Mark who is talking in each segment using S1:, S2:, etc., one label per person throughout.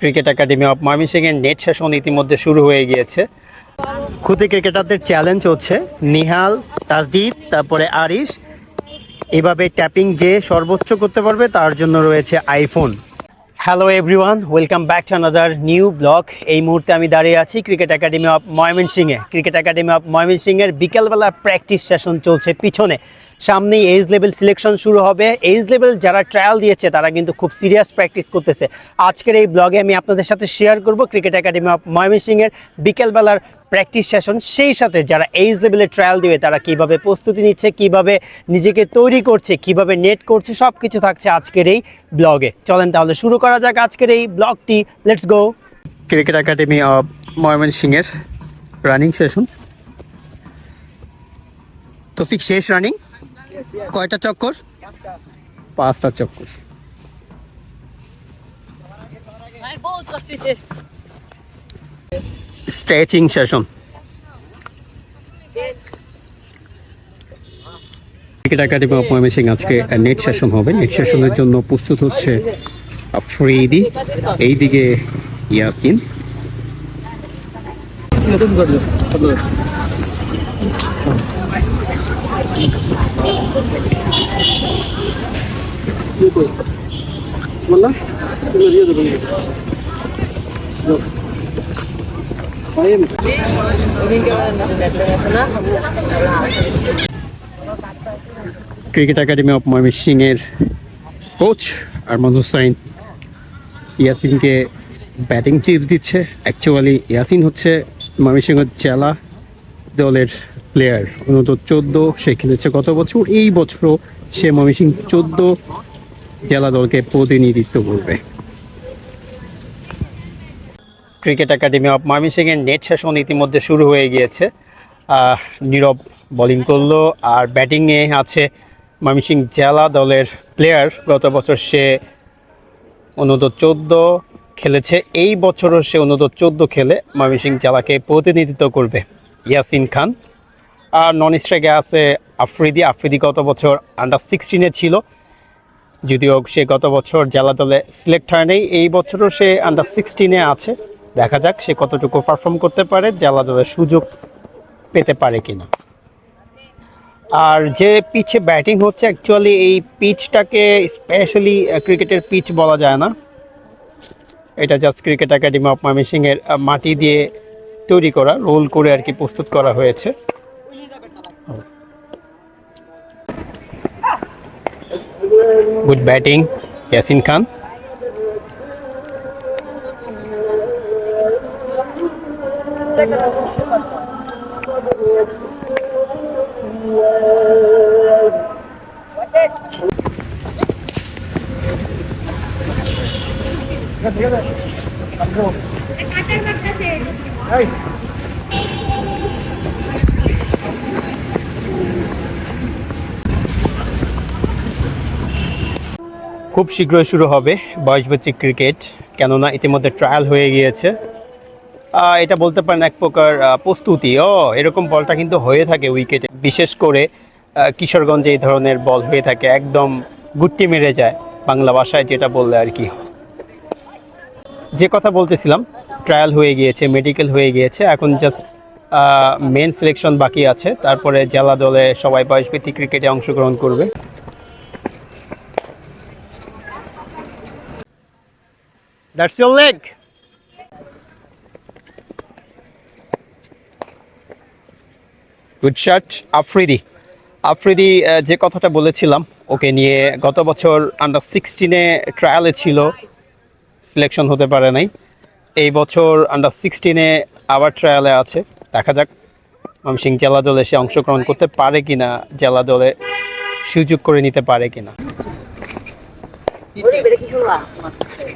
S1: Cricket academy of ময়মনসিংহের net session ইতিমধ্যে শুরু হয়ে গিয়েছে। খুদে ক্রিকেটারদের চ্যালেঞ্জ হচ্ছে। নিহাল তাসদিদ তারপরে আরিশ। এভাবে ট্যাপিং যে সর্বোচ্চ করতে পারবে তার জন্য রয়েছে iPhone hello everyone welcome back to another new blog এই মুহূর্তে আমি দাঁড়িয়ে আছি ক্রিকেট একাডেমি অফ ময়মনসিংহে ক্রিকেট একাডেমি অফ ময়মনসিংহের বিকেলবেলা প্র্যাকটিস সেশন চলছে পিছনে। সামনেই এইজ লেভেল সিলেকশন শুরু হবে। এইজ লেভেল যারা ট্রায়াল দিয়েছে, তারা কিন্তু খুব সিরিয়াস প্র্যাকটিস করতেছে। আজকের এই ব্লগে আমি আপনাদের সাথে শেয়ার করব ক্রিকেট একাডেমি অফ ময়মনসিংহের বিকেলবেলার প্র্যাকটিস সেশন সেই সাথে যারা এইজ লেভেলে ট্রায়াল দিবে, তারা কীভাবে প্রস্তুতি নিচ্ছে, কীভাবে নিজেকে তৈরি করছে, কীভাবে নেট করছে সব কিছু থাকছে আজকের এই ব্লগে চলেন তাহলে শুরু করা যাক আজকের এই ব্লগটি let's go cricket academy of ময়মনসিংহের রানিং সেশন তফিক, শেষ রানিং কয়টা চক্কর? পাঁচটা চক্কর। Stretching session. Cricket academy of Mymensingh আজকে নেট সেশন হবে। নেট সেশনের জন্য প্রস্তুত হচ্ছে আফ্রিদি। এইদিকে ইয়াসিন।
S2: ওদিনকে
S1: ক্রিকেট একাডেমি অফ ময়মনসিংহের কোচ আরমান হুসাইন ইয়াসিনকে ব্যাটিং চিপস দিচ্ছে। অ্যাকচুয়ালি ইয়াসিন হচ্ছে ময়মনসিংহের জেলা দলের প্লেয়ার অন্তত চোদ্দ, সে খেলেছে গত বছর। এই বছরও সে ময়মনসিংহ চোদ্দ জেলা দলকে প্রতিনিধিত্ব করবে। ক্রিকেট একাডেমি অফ ময়মনসিংহের নেট সেশন ইতিমধ্যে শুরু হয়ে গিয়েছে। নীরব বোলিং করল আর ব্যাটিংয়ে আছে ময়মনসিংহ জেলা দলের প্লেয়ার গত বছর সে অনূর্ধ্ব চোদ্দ খেলেছে, এই বছরও সে অনূর্ধ্ব চোদ্দ খেলে ময়মনসিংহ জেলাকে প্রতিনিধিত্ব করবে। ইয়াসিন খান। নন স্ট্রাইকে আছে আফ্রিদি। আফ্রিদি গত বছর আন্ডার সিক্সটিনে ছিল। যদিও সে গত বছর জেলা দলে সিলেক্ট হয় হয়নি এই বছরও সে আন্ডার সিক্সটিনে আছে। দেখা যাক সে কতটুকু পারফর্ম করতে পারে জেলা দলের সুযোগ পেতে পারে কিনা। আর যে পিচে ব্যাটিং হচ্ছে অ্যাকচুয়ালি এই পিচটাকে স্পেশালি ক্রিকেটের পিচ বলা যায় না। এটা জাস্ট ক্রিকেট একাডেমি অফ ময়মনসিংহের মাটি দিয়ে তৈরি করা রোল করে আর কি প্রস্তুত করা হয়েছে। গুড ব্যাটিং ইয়াসিন খান খুব শীঘ্রই শুরু হবে বয়সভিত্তিক ক্রিকেট, কেননা ইতিমধ্যে ট্রায়াল হয়ে গিয়েছে। এটা বলতে পারেন এক প্রকার প্রস্তুতি। ও, এরকম বলটা কিন্তু হয়ে থাকে উইকেটে বিশেষ করে কিশোরগঞ্জে এই ধরনের বল হয়ে থাকে, একদম গুট্টি মেরে যায় বাংলা ভাষায় যেটা বললে আর কি। যে কথা বলতেছিলাম ট্রায়াল হয়ে গিয়েছে মেডিকেল হয়ে গিয়েছে, এখন জাস্ট মেন সিলেকশন বাকি আছে। তারপরে জেলা দলে সবাই বয়সভিত্তিক ক্রিকেটে অংশগ্রহণ করবে। That's your leg. Good shot Afridi Afridi যে কথাটা বলেছিলাম ওকে নিয়ে গত বছর আন্ডার সিক্সটিনে ট্রায়ালে ছিল সিলেকশন হতে পারে নাই। এই বছর আন্ডার সিক্সটিনে আবার ট্রায়ালে আছে। দেখা যাক ময়মনসিং জেলা দলে সে অংশগ্রহণ করতে পারে কিনা জেলা দলে সুযোগ করে নিতে পারে
S2: কি না।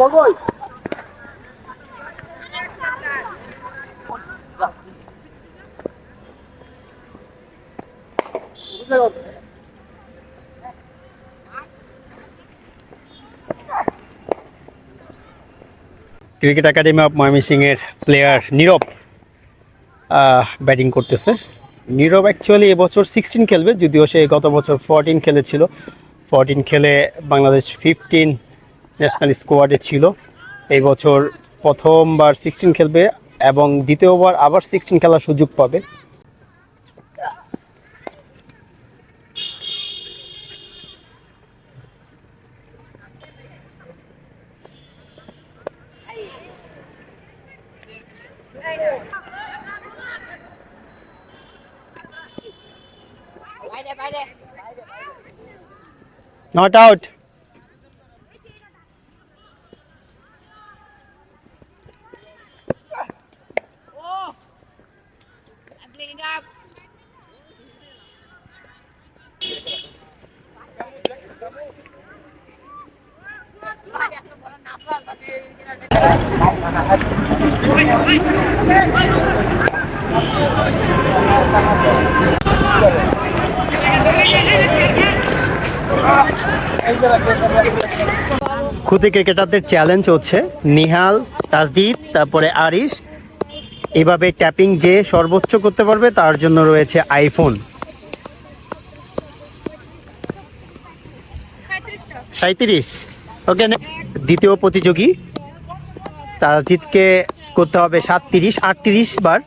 S1: ক্রিকেট একাডেমি অফ ময়মনসিংহের প্লেয়ার নীরব ব্যাটিং করতেছে। নীরব অ্যাকচুয়ালি এবছর সিক্সটিন খেলবে, যদিও সে গত বছর ফোরটিন খেলেছিল। ফোরটিন খেলে বাংলাদেশ ফিফটিন ন্যাশনাল স্কোয়াডে ছিল। এই বছর প্রথমবার সিক্সটিন খেলবে এবং দ্বিতীয়বার আবার সিক্সটিন খেলার সুযোগ পাবে।
S2: বাইরে বাইরে
S1: আউট ক্রিকেটারদের চ্যালেঞ্জ হচ্ছে নিহাল তাজদিদ তারপরে আরিশ। এভাবে ট্যাপিং যে সর্বোচ্চ করতে পারবে, তার জন্য রয়েছে আইফোন সাঁত্রিশ ওকে, দ্বিতীয় প্রতিযোগী তাসদিদকে করতে হবে সাত সাতত্রিশ আটত্রিশ বার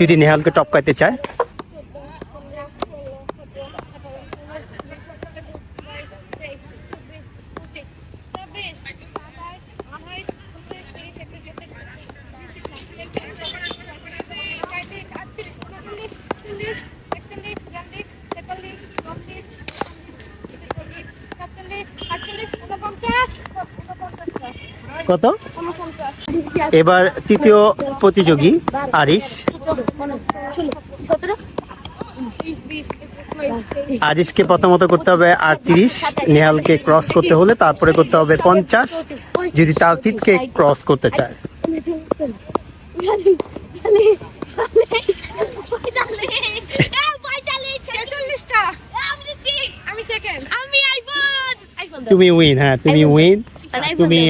S1: যদি নেহালকে টপকাইতে চায়। কত? এবার তৃতীয় প্রতিযোগী আরিশ। আরিশকে প্রথমত করতে হবে আটত্রিশ নেহালকে ক্রস করতে হলে তারপরে করতে হবে পঞ্চাশ। যদি তাজদিদকে ক্রস করতে চায়। তুমি উইন হ্যাঁ তুমি উইন তুমি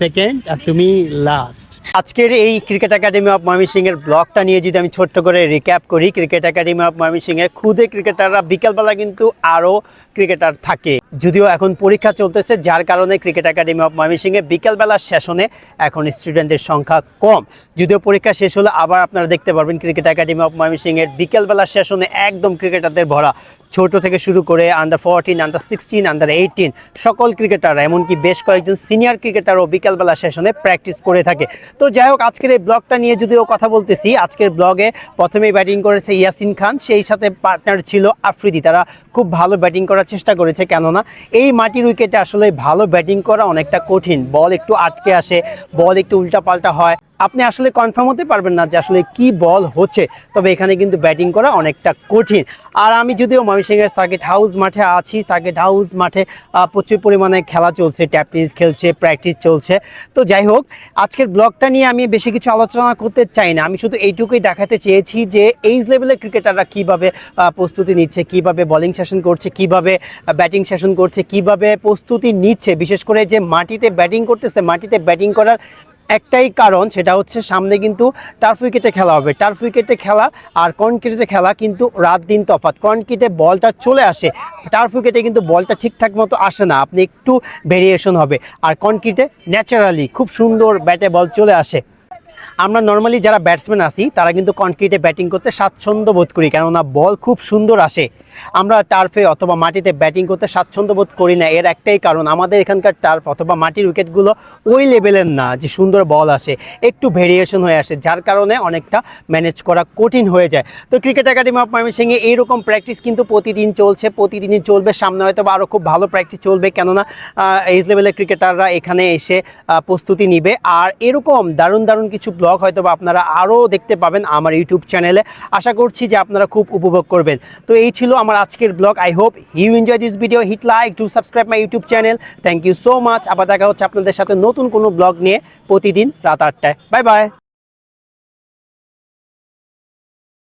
S1: সেকেন্ড আর তুমি লাস্ট আজকের এই ক্রিকেট একাডেমি অফ ময়মনসিং এর ব্লগটা নিয়ে যদি আমি ছোট্ট করে রিক্যাপ করি ক্রিকেট একাডেমি অফ ময়মনসিং এর খুদে ক্রিকেটাররা বিকেলবেলা কিন্তু আরও ক্রিকেটার থাকে। যদিও এখন পরীক্ষা চলতেছে, যার কারণে ক্রিকেট একাডেমি অফ ময়মনসিং এ বিকেলবেলার সেশনে এখন স্টুডেন্টের সংখ্যা কম। যদিও পরীক্ষা শেষ হলে, আবার আপনারা দেখতে পারবেন ক্রিকেট একাডেমি অফ ময়মনসিং এর বিকেলবেলার সেশনে একদম ক্রিকেটারদের ভরা। ছোট থেকে শুরু করে under fourteen under sixteen under eighteen সকল ক্রিকেটাররা এমনকি বেশ কয়েকজন সিনিয়র ক্রিকেটারও বিকেলবেলা সেশনে প্র্যাকটিস করে থাকে। তো যাই হোক, আজকের এই ব্লগটা নিয়ে যদিও কথা বলতেছি, আজকের ব্লগে প্রথমেই ব্যাটিং করেছে ইয়াসিন খান, সেই সাথে পার্টনার ছিল আফ্রিদি। তারা খুব ভালো ব্যাটিং করার চেষ্টা করেছে, কেননা এই মাটির উইকেটে আসলে ভালো ব্যাটিং করা অনেকটা কঠিন। বল একটু আটকে আসে বল একটু উল্টাপাল্টা হয়। আপনি আসলে কনফার্ম হতে পারবেন না যে আসলে কি বল হচ্ছে। তবে এখানে কিন্তু ব্যাটিং করা অনেকটা কঠিন। আর আমি যদিও ময়মনসিংহের সার্কিট হাউস মাঠে আছি সার্কিট হাউস মাঠে প্রচুর পরিমাণে খেলা চলছে ট্যাপ টেনিস খেলছে প্র্যাকটিস চলছে। তো যাই হোক, আজকের ব্লগটা নিয়ে আমি বেশি কিছু আলোচনা করতে চাই না। আমি শুধু এইটুকুই দেখাতে চেয়েছি যে এইজ লেভেলের ক্রিকেটাররা কীভাবে প্রস্তুতি নিচ্ছে, কীভাবে বোলিং সেশন করছে, কীভাবে ব্যাটিং সেশন করছে, কীভাবে প্রস্তুতি নিচ্ছে। বিশেষ করে যে মাটিতে ব্যাটিং করতেছে, মাটিতে ব্যাটিং করার একটাই কারণ, সেটা হচ্ছে সামনে কিন্তু টার্ফ উইকেটে খেলা হবে। টার্ফ উইকেটে খেলা আর কনক্রিটে খেলা কিন্তু রাত দিন তফাত কনক্রিটে বলটা চলে আসে টার্ফ উইকেটে কিন্তু বলটা ঠিকঠাক মতো আসে না। আপনি একটু ভেরিয়েশন হবে। আর কনক্রিটে ন্যাচারালি খুব সুন্দর ব্যাটে বল চলে আসে। আমরা নর্মালি যারা ব্যাটসম্যান আছি, তারা কিন্তু কনক্রিটে ব্যাটিং করতে স্বাচ্ছন্দ্য বোধ করি, কেননা বল খুব সুন্দর আসে। আমরা টার্ফে অথবা মাটিতে ব্যাটিং করতে স্বাচ্ছন্দ্য বোধ করি না, এর একটাই কারণ আমাদের এখানকার টার্ফ অথবা মাটির উইকেটগুলো ওই লেভেলের না, যে সুন্দর বল আসে, একটু ভেরিয়েশন হয়ে আসে, যার কারণে অনেকটা ম্যানেজ করা কঠিন হয়ে যায়। তো ক্রিকেট একাডেমি অফ ময়মনসিংহে এইরকম প্র্যাকটিস কিন্তু প্রতিদিন চলছে, প্রতিদিনই চলবে, সামনে হয়তো বা আরও খুব ভালো প্র্যাকটিস চলবে, কেননা এইজ লেভেলের ক্রিকেটাররা এখানে এসে প্রস্তুতি নিবে। আর এরকম দারুণ দারুণ কিছু ব্লগ হয়তো বা আপনারা আরও দেখতে পাবেন আমার ইউটিউব চ্যানেলে। আশা করছি যে আপনারা খুব উপভোগ করবেন। তো এই ছিল আমার আজকের blog. I hope you enjoy this video hit like to subscribe my YouTube channel thank you so much আবার দেখা হচ্ছে আপনাদের সাথে নতুন কোনো ব্লগ নিয়ে প্রতিদিন রাত আটটায়। Bye bye